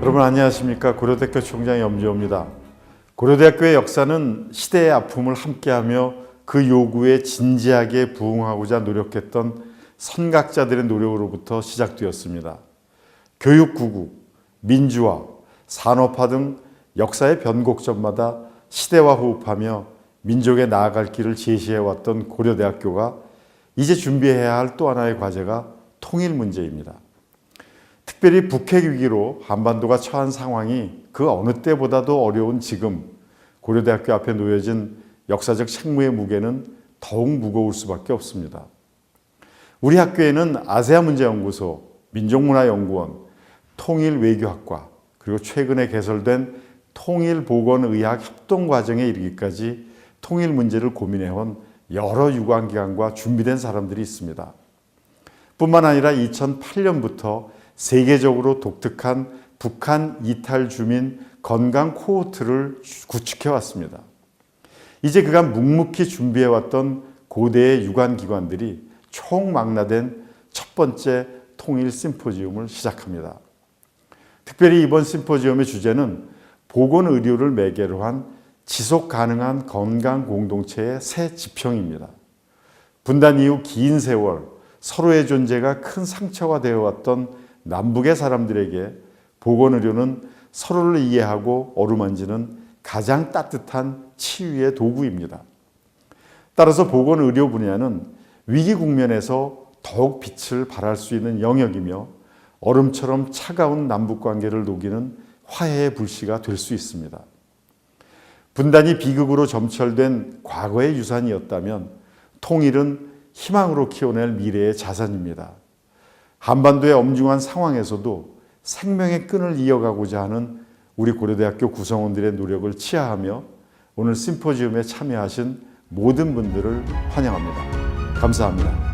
여러분 안녕하십니까 고려대학교 총장 염지호입니다. 고려대학교의 역사는 시대의 아픔을 함께하며 그 요구에 진지하게 부응하고자 노력했던 선각자들의 노력으로부터 시작되었습니다. 교육 구국, 민주화, 산업화 등 역사의 변곡점마다 시대와 호흡하며 민족의 나아갈 길을 제시해왔던 고려대학교가 이제 준비해야 할 또 하나의 과제가 통일 문제입니다. 특별히 북핵 위기로 한반도가 처한 상황이 그 어느 때보다도 어려운 지금 고려대학교 앞에 놓여진 역사적 책무의 무게는 더욱 무거울 수밖에 없습니다. 우리 학교에는 아세아 문제 연구소, 민족문화 연구원, 통일 외교학과 그리고 최근에 개설된 통일 보건 의학 협동 과정에 이르기까지 통일 문제를 고민해온 여러 유관 기관과 준비된 사람들이 있습니다. 뿐만 아니라 2008년부터 세계적으로 독특한 북한 이탈 주민 건강 코호트를 구축해 왔습니다. 이제 그간 묵묵히 준비해 왔던 고대의 유관 기관들이 총망라된 첫 번째 통일 심포지움을 시작합니다. 특별히 이번 심포지움의 주제는 보건 의료를 매개로 한 지속 가능한 건강 공동체의 새 지평입니다. 분단 이후 긴 세월 서로의 존재가 큰 상처가 되어 왔던 남북의 사람들에게 보건의료는 서로를 이해하고 어루만지는 가장 따뜻한 치유의 도구입니다. 따라서 보건의료 분야는 위기 국면에서 더욱 빛을 발할 수 있는 영역이며 얼음처럼 차가운 남북 관계를 녹이는 화해의 불씨가 될 수 있습니다. 분단이 비극으로 점철된 과거의 유산이었다면 통일은 희망으로 키워낼 미래의 자산입니다. 한반도의 엄중한 상황에서도 생명의 끈을 이어가고자 하는 우리 고려대학교 구성원들의 노력을 치하하며 오늘 심포지움에 참여하신 모든 분들을 환영합니다. 감사합니다.